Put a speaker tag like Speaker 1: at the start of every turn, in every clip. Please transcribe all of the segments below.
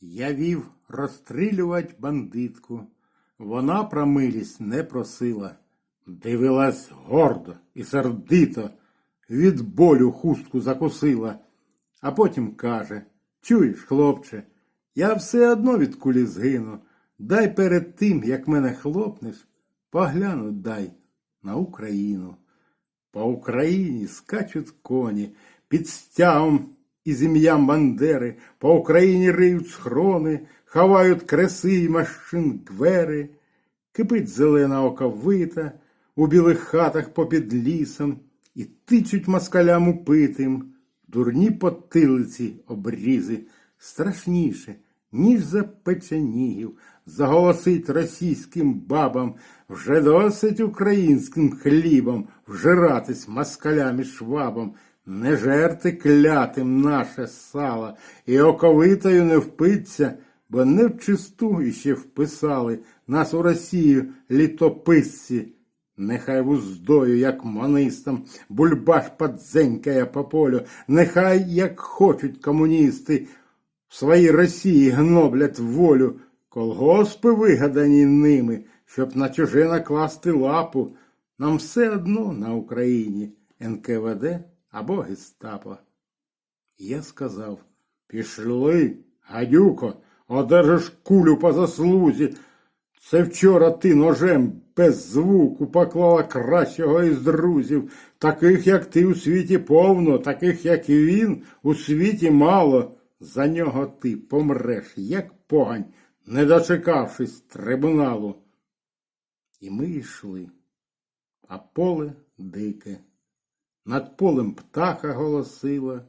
Speaker 1: Я вів розстрілювать бандитку. Вона про милість не просила. Дивилась гордо і сердито, від болю хустку закусила, а потім каже: Чуєш, хлопче, я все одно від кулі згину. Дай перед тим, як мене хлопнеш, погляну дай на Україну. По Україні скачуть коні під стягом і ім'ям Бандери, по Україні риють схрони, ховають креси й машин гвери, кипить зелена оковита у білих хатах попід лісом, і тичуть москалям упитим, дурні потилиці обрізи, страшніше, ніж за печенігів, заголосить російським бабам, вже досить українським хлібом вжиратись москалям і швабам, не жерти клятим наше сало, і оковитою не впиться, бо не в чисту іще вписали нас у Росію літописці. Нехай вуздою, як монистам, бульбаш подзенькає по полю, нехай, як хочуть комуністи, в своїй Росії гноблять волю, колгоспи вигадані ними, щоб на чуже накласти лапу. Нам все одно на Україні НКВД або Гестапо. Я сказав, пішли, гадюко, одержиш кулю по заслузі. Це вчора ти ножем без звуку поклала кращого із друзів. Таких, як ти, у світі повно, таких, як і він, у світі мало. За нього ти помреш, як погань, не дочекавшись трибуналу. І ми йшли, а поле дике. Над полем птаха голосила.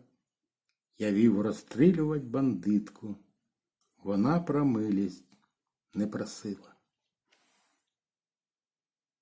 Speaker 1: Я вів розстрілювать бандитку. Вона про милість не просила.